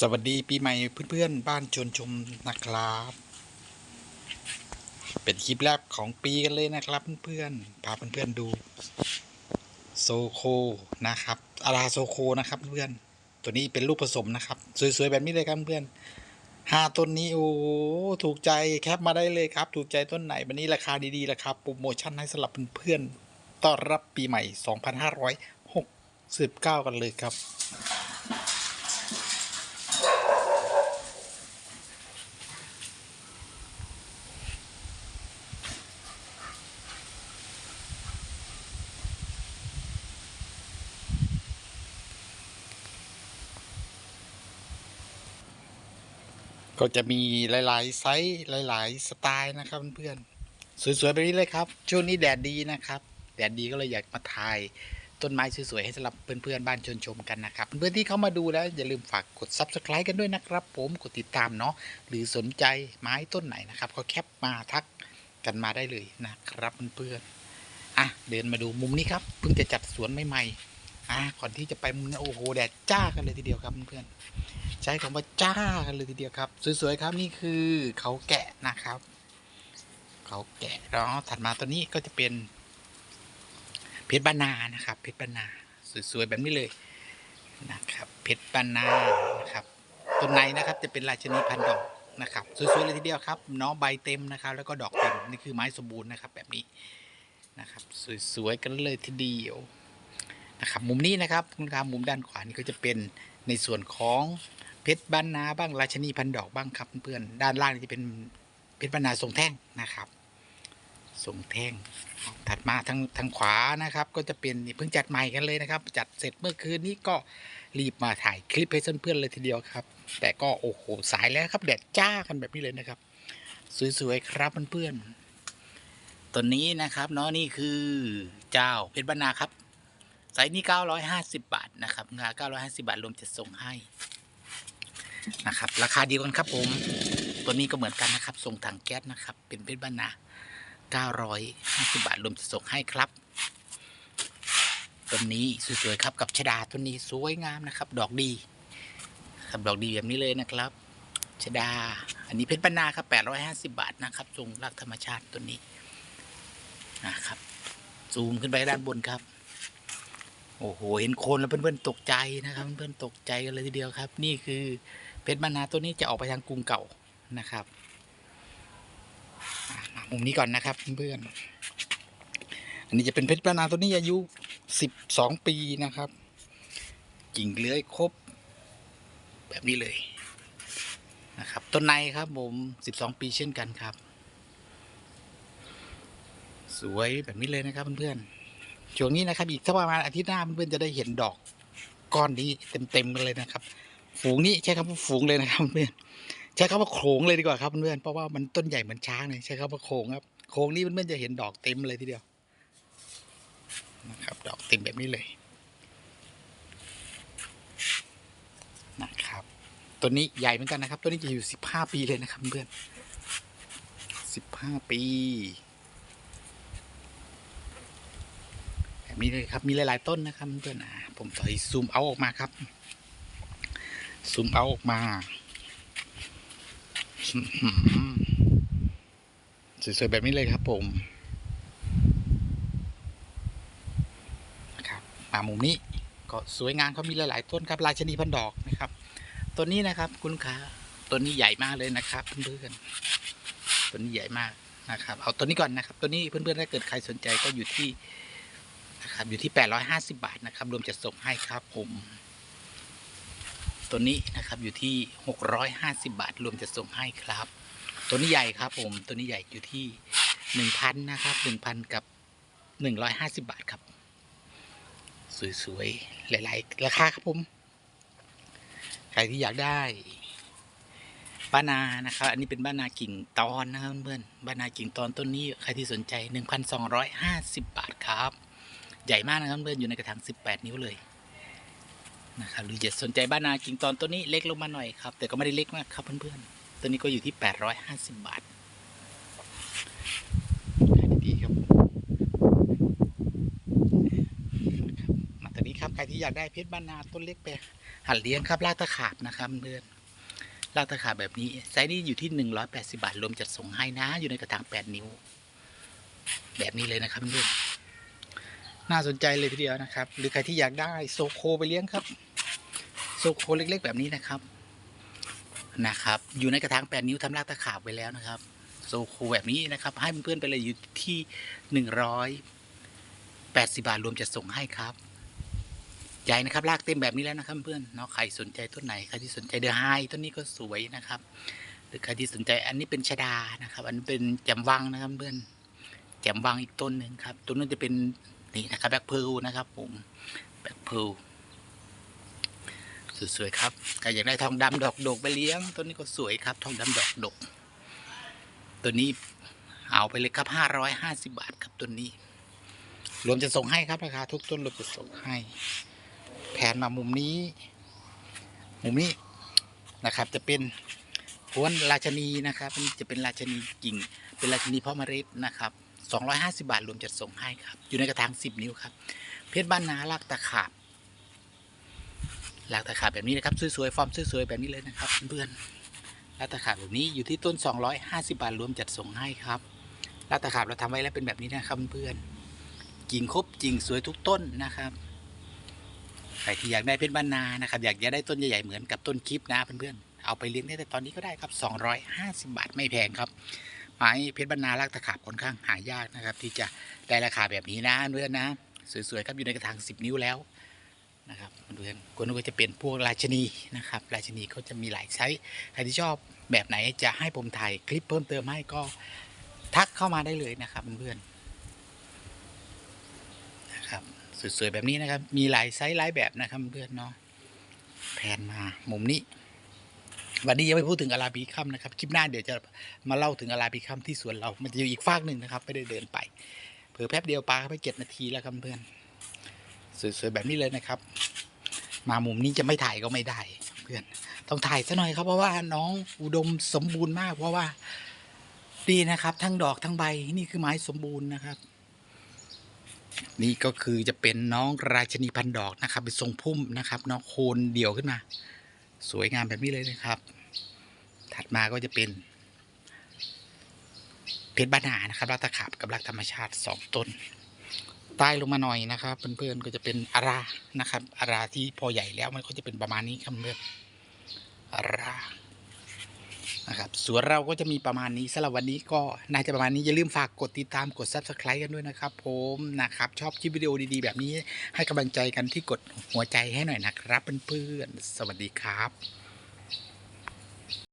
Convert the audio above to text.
สวัสดีปีใหม่เพื่อนๆ บ้านชวนชมนะครับ เป็นคลิปแรกของปีกันเลยนะครับเพื่อนๆพาเพื่อนๆดูโซโคนะครับอาราโซโคนะครับเพื่อนตัวนี้เป็นลูกผสมนะครับสวยๆแบบนี้เลยครับเพื่อนห้าต้นนี้โอ้โหถูกใจแคปมาได้เลยครับ ถูกใจต้นไหนวันนี้ราคาดีๆราคาโปรโมชั่นให้สำหรับเพื่อนๆต้อนรับปีใหม่ 2569 กันเลยครับ ก็จะมีหลาย ๆ ไซส์หลาย ๆ สไตล์นะครับเพื่อนๆสวยๆแบบนี้เลยครับ ช่วงนี้แดดดีนะครับ แดดดีก็เลยอยากมาถ่ายต้นไม้สวยๆให้สำหรับเพื่อนๆบ้านชนชมกันนะครับเพื่อนๆที่เข้ามาดูแล้วอย่าลืมฝากกด subscribe กันด้วยนะครับ ผมกดติดตามเนาะหรือสนใจไม้ต้นไหนนะครับ ก็แคปมาทักกันมาได้เลยนะครับเพื่อนๆอะเดินมาดูมุมนี้ครับเพิ่งจะจัดสวนใหม่ๆ อะก่อนที่จะไปมุมนี้โอ้โหแดดจ้ากันเลยทีเดียวครับเพื่อนๆใช้คำว่าจ้ากันเลยทีเดียวครับ สวยๆครับนี่คือเขาแกะนะครับ เขาแกะเนาะถัดมาตัวนี้ก็จะเป็น เพชรบานานะครับ เพชรบานาสวยๆแบบนี้เลยนะครับ เพชรบานานะครับต้นในนะครับจะเป็นราชนีพันดอกนะครับสวยๆเลยทีเดียวครับเน้องใบเต็มนะครับ แล้วก็ดอกเต็มนี่คือไม้สมบูรณ์นะครับ แบบนี้นะครับ สวยๆกันเลยทีเดียว นะครับมุมนี้นะครับคุณคามุมด้านขวานี่ก็จะเป็นในส่วนของเพชรบ้านนาบ้างราชนีพันดอกบ้างครับเพื่อนด้านล่างนี่จะเป็นเพชรบ้านนาทรงแท่งนะครับทรงแท่ง ถัดมาทางทางขวานะครับ ก็จะเป็นเพิ่งจัดใหม่กันเลยนะครับ จัดเสร็จเมื่อคืนนี้ก็รีบมาถ่ายคลิปให้เพื่อนๆเลยทีเดียวครับ แต่ก็โอ้โหสายแล้วครับแดดจ้ากันแบบนี้เลยนะครับ สวยๆครับเพื่อนๆตัวนี้นะครับเนาะนี่คือเจ้าเพชรบ้านนาครับ ไซส์นี้ 950 บาทนะครับงา950 บาทรวมจะส่งให้นะครับ ราคาเดียวกันครับผม ตัวนี้ก็เหมือนกันนะครับส่งถังแก๊สนะครับ เป็นเพชรบ้านนา950 บาทรวมจะส่งให้ครับต้นนี้สวยๆครับกับชดาต้นนี้สวยงามนะครับ ดอกดีครับดอกดีแบบนี้เลยนะครับชดา อันนี้เพชรบรรณาครับ 850 บาทนะครับทรงรักธรรมชาติต้นนี้นะครับ ซูมขึ้นไปด้านบนครับ โอ้โห เห็นโคนแล้วเพื่อนๆตกใจนะครับ เพื่อนๆตกใจกันเลยทีเดียวครับ นี่คือเพชรบรรณาต้นนี้จะออกไปทางกรุงเก่านะครับมามุมนี้ก่อนนะครับเพื่อนอันนี้จะเป็นเพชรปนาตัวนี้อายุสิบสองปีนะครับ กิ่งเลื้อยครบ แบบนี้เลยนะครับ ต้นในครับผมสิบสองปีเช่นกันครับ สวยแบบนี้เลยนะครับเพื่อนๆ ช่วงนี้นะครับอีกสักประมาณอาทิตย์หน้าเพื่อนๆจะได้เห็นดอกก้อนนี้เต็มๆกันเลยนะครับ ฝูงนี้ใช้คำว่าฝูงเลยนะครับเพื่อนใช้คำว่าโขงเลยดีกว่าครับเพื่อนเพราะว่ามันต้นใหญ่เหมือนช้างเลยใช้คำว่าโขงครับโขงนี้เพื่อนๆจะเห็นดอกเต็มเลยทีเดียวนะครับ ดอกเต็มแบบนี้เลยนะครับตัวนี้ใหญ่เหมือนกันนะครับ ตัวนี้จะอยู่สิบห้าปีเลยนะครับเพื่อนสิบห้าปี แบบนี้เลยครับ มีหลาย ๆ ต้นนะครับเพื่อนอ่าผมถอยซูมเอาออกมาครับ ซูมเอาออกมาสวยๆแบบนี้เลยครับ ผมนะครับมามุมนี้ก็สวยงามเขามีหลาย ๆ ต้นครับราชนีพันดอกนะครับต้นนี้นะครับ คุณค้าต้นนี้ใหญ่มากเลยนะครับ เพื่อนๆต้นนี้ใหญ่มากนะครับ เอาต้นนี้ก่อนนะครับต้นนี้เพื่อนๆถ้าเกิดใครสนใจก็อยู่ที่ นะครับ อยู่ที่ 850 บาทนะครับ รวมจะส่งให้ครับผม ตัวนี้นะครับอยู่ที่ 650 บาท รวมจะส่งให้ครับ ตัวนี้ใหญ่ครับผม ตัวนี้ใหญ่อยู่ที่ 1,000 นะครับ 1,000 กับ 150 บาทครับ สวยๆ หลายๆ ราคาครับผม ใครที่อยากได้บ้านานะครับอันนี้เป็นบ้านากิ่งตอนนะครับเพื่อนบ้านากิ่งตอนต้นนี้ใครที่สนใจ 1,250 บาทครับ ใหญ่มากนะครับเพื่อนอยู่ในกระถาง 18 นิ้วเลยนะครับหรือจะสนใจบ้านนากิ่งตอนตัวนี้เล็กลงมาหน่อยครับ แต่ก็ไม่ได้เล็กมากครับเพื่อนๆตัวนี้ก็อยู่ที่ 850 บาทดีครับมาตัวนี้ครับใครที่อยากได้เพชรบ้านนาต้นเล็กไปหัดเลี้ยงครับลากตะขาบนะครับเพื่อนลากตะขาบแบบนี้ไซส์นี้อยู่ที่หนึ่งร้อยแปดสิบาท รวมจัดส่งให้นะอยู่ในกระถางแปดนิ้ว แบบนี้เลยนะครับเพื่อน น่าสนใจเลยทีเดียวนะครับ หรือใครที่อยากได้โซโคไปเลี้ยงครับ โซโคเล็ก ๆ แบบนี้นะครับนะครับ อยู่ในกระถางแปดนิ้วทำลากตะขาบไวแล้วนะครับ โซโคแบบนี้นะครับ ให้เพื่อนๆไปเลยอยู่ที่หนึ่งร้อยแปดสิบาทรวมจะส่งให้ครับใหญ่นะครับลากเต็มแบบนี้แล้วนะครับเพื่อนเนาะใครสนใจต้นไหนใครที่สนใจเดอะไฮต้นนี้ก็สวยนะครับ หรือใครที่สนใจอันนี้เป็นชดานะครับ อันนี้เป็นแจมวังนะครับเพื่อนแจมวังอีกต้นหนึ่งครับต้นนู้นจะเป็น นี่นะครับแบ็คเพลนะครับผมแบ็คเพลสวยๆครับใครอยากได้ทองดำดอกดกไปเลี้ยงต้นนี้ก็สวยครับ ทองดำดอกดก ตัวนี้เอาไปเลยครับห้าร้อยห้าสิบาทครับตัวนี้ รวมจะส่งให้ครับราคาทุกต้นรวมจะส่งให้ แผนมามุมนี้ มุมนี้นะครับ จะเป็นพวนราชนีนะครับนี่จะเป็นราชนีกิ่ง เป็นราชนีเพาะเมล็ดนะครับ สองร้อยห้าสิบาทรวมจัดส่งให้ครับ อยู่ในกระถางสิบนิ้วครับ เพชรบ้านนาลากตะขาบลากตะขาบแบบนี้นะครับสวยๆฟอร์มสวยๆแบบนี้เลยนะครับเพื่อนลาดตะขาบแบบนี้อยู่ที่ต้น 250 บาทรวมจัดส่งให้ครับลาดตะขาบเราทำไว้แล้วเป็นแบบนี้นะครับเพื่อนกิ่งครบกิ่งสวยทุกต้นนะครับใครที่อยากได้เพชรบ้านนานะครับ อยากจะได้ต้นใหญ่ๆเหมือนกับต้นคลิปนะเพื่อนๆเอาไปเลี้ยงได้แต่ตอนนี้ก็ได้ครับ 250 บาทไม่แพงครับ ไม้เพชรบ้านนาลากตะขาบค่อนข้างหายากนะครับ ที่จะได้ราคาแบบนี้นะเพื่อนนะสวยๆครับอยู่ในกระถาง10 นิ้วแล้วนะครับเพื่อนคนก็จะเป็นพวกราชนีนะครับ ราชนีเขาจะมีหลายไซส์ใครที่ชอบแบบไหนจะให้ผมถ่ายคลิปเพิ่มเติมให้ก็ทักเข้ามาได้เลยนะครับเพื่อนๆนะครับสวยๆแบบนี้นะครับ มีหลายไซส์หลายแบบนะครับเพื่อนเนาะแผนมามุมนี้ วันนี้ยังไม่พูดถึงอาราบีคัมนะครับ คลิปหน้าเดี๋ยวจะมาเล่าถึงอาราบีคัมที่สวนเรา มันจะอยู่อีกฟากหนึ่งนะครับ ไม่ได้เดินไป เผื่อแป๊บเดียวปลาเข้าไปเจ็ดนาทีแล้วครับเพื่อน สวยๆแบบนี้เลยนะครับ มามุมนี้จะไม่ถ่ายก็ไม่ได้ เพื่อน ต้องถ่ายซะหน่อยครับเพราะว่าน้องอุดมสมบูรณ์มาก เพราะว่าดีนะครับ ทั้งดอกทั้งใบนี่คือไม้สมบูรณ์นะครับ นี่ก็คือจะเป็นน้องราชนีพันดอกนะครับ เป็นทรงพุ่มนะครับน้องโคนเดี่ยวขึ้นมา สวยงามแบบนี้เลยนะครับ ถัดมาก็จะเป็น เพชรบ้านนานะครับรักตะขาบกับรักธรรมชาติสองต้นใต้ลงมาหน่อยนะครับ เพื่อนๆก็จะเป็นอารานะครับอาราที่พอใหญ่แล้วมันก็จะเป็นประมาณนี้ครับเพื่อนอารา นะครับสวนเราก็จะมีประมาณนี้สำหรับวันนี้ก็น่าจะประมาณนี้อย่าลืมฝากกดติดตามกด subscribe กันด้วยนะครับ ผมนะครับชอบคลิปวิดีโอดีๆ แบบนี้ให้กำลังใจกันที่กดหัวใจให้หน่อยนะครับเพื่อนๆสวัสดีครับ